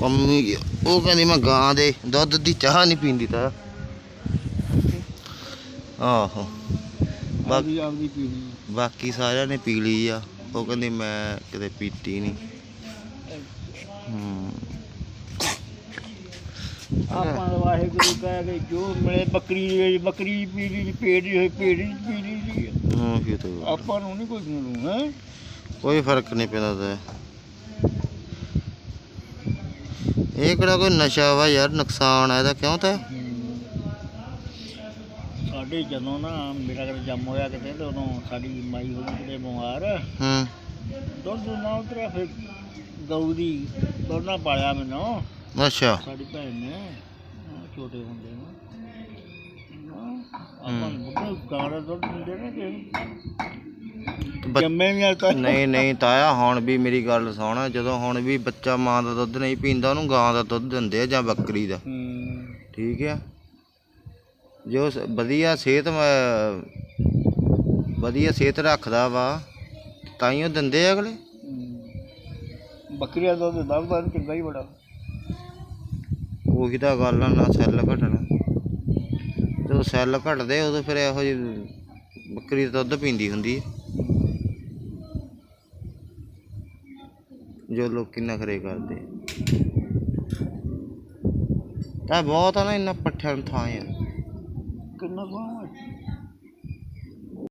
Mummy ਉਹ ਕਹਿੰਦੀ ਮੈਂ ਗਾਂ ਦੇ ਦੁੱਧ ਦੀ ਚਾਹ ਨਹੀਂ ਪੀਂਦੀ ਤਾਂ। ਆਹੋ। ਬਾ- ਆਪਦੀ ਆਪਦੀ ਪੀਣੀ ਬਾਕੀ ਸਾਰਿਆਂ ਨੇ ਪੀ ਲਈ ਆ। ਉਹ ਕਹਿੰਦੀ ਮੈਂ ਕਿਤੇ ਪੀਤੀ ਨਹੀਂ। ਆਪਾਂ ਵਾਹਿਗੁਰੂ ਕਹਿ ਕੇ ਜੋ ਮਿਲੇ ਬੱਕਰੀ ਬੱਕਰੀ ਪੀ ਲਈ ਦੀ ਹੋਈ ਦੀ ਪੀ ਲਈ। ਹੂੰ ਕੀ ਤਾਂ ਆਪਾਂ ਨੂੰ ਨਹੀਂ ਕੋਈ ਨੂੰ ਹੈ? ਕੋਈ ਫ਼ਰਕ ਨਹੀਂ ਪੈਂਦਾ ਤੇ। ਇਹ ਕਿਹੜਾ ਕੋਈ ਨਸ਼ਾ ਵਾ ਯਾਰ ਨੁਕਸਾਨ ਆ ਇਹਦਾ ਕਿਉਂ ਤਾਂ? ਸਾਡੇ ਜਦੋਂ ਨਾ ਮੇਰਾ ਕਦੇ ਜੰਮ ਹੋਇਆ ਕਿਤੇ ਤੇ ਉਦੋਂ ਸਾਡੀ ਮਾਈ ਹੋ ਗਈ ਕਿਤੇ ਬਿਮਾਰ। ਹੂੰ। ਦੁੱਧ ਨਾ ਉਤਰਿਆ ਫਿਰ ਗਊ ਦੀ ਦੁੱਧ ਨਾ ਪਾਇਆ ਮੈਨੂੰ। ਅੱਛਾ। ਸਾਡੀ ਭੈਣ ਨੇ ਛੋਟੇ ਹੁੰਦੇ ਨੇ। ਆਪਾਂ ਬੁੱਢੇ ਗਾਂ ਦਾ ਦੁੱਧ ਦਿੰਦੇ ਨੇ ਕਿ ਜੰਮੇ ਵੀ ਆ ਤਾਂ। ਨਹੀਂ ਨਹੀਂ ਤਾਇਆ ਹੁਣ ਵੀ ਮੇਰੀ ਗੱਲ ਸੁਣ। ਜਦੋਂ ਹੁਣ ਵੀ ਬੱਚਾ ਮਾਂ ਦਾ ਦੁੱਧ ਨਹੀਂ ਪੀਂਦਾ ਉਹਨੂੰ ਗਾਂ ਦਾ ਦੁੱਧ ਦਿੰਦੇ ਆ ਜਾਂ ਬੱਕਰੀ ਦਾ। ਠੀਕ ਆ? ਜੋ ਵਧੀਆ ਸਿਹਤ ਵਧੀਆ ਸਿਹਤ ਰੱਖਦਾ ਵਾ ਤਾਂ ਹੀ ਉਹ ਦਿੰਦੇ ਆ ਅਗਲੇ। ਬੱਕਰੀ ਦਾ ਦੁੱਧ ਦਬਦਾ ਚੰਗਾ ਹੀ ਬੜਾ। ਉਹੀ ਤਾਂ ਗੱਲ ਆ ਨਾ ਸੈੱਲ ਘਟਣਾ। ਜਦੋਂ ਸੈੱਲ ਘਟਦੇ ਉਦੋਂ ਫਿਰ ਇਹੋ ਜਿਹੀ ਬੱਕਰੀ ਦਾ ਦੁੱਧ ਪੀਂਦੀ ਹੁੰਦੀ ਹੈ ਜੋ ਲੋਕੀ ਨਖਰੇ ਕਰਦੇ ਤਾਂ ਬਹੁਤ ਆ ਨਾ, ਇੰਨਾ ਪੱਠਿਆਂ ਨੂੰ ਥਾਂ ਯਾਰ ਕਿੰਨਾ ਸੋਹਣਾ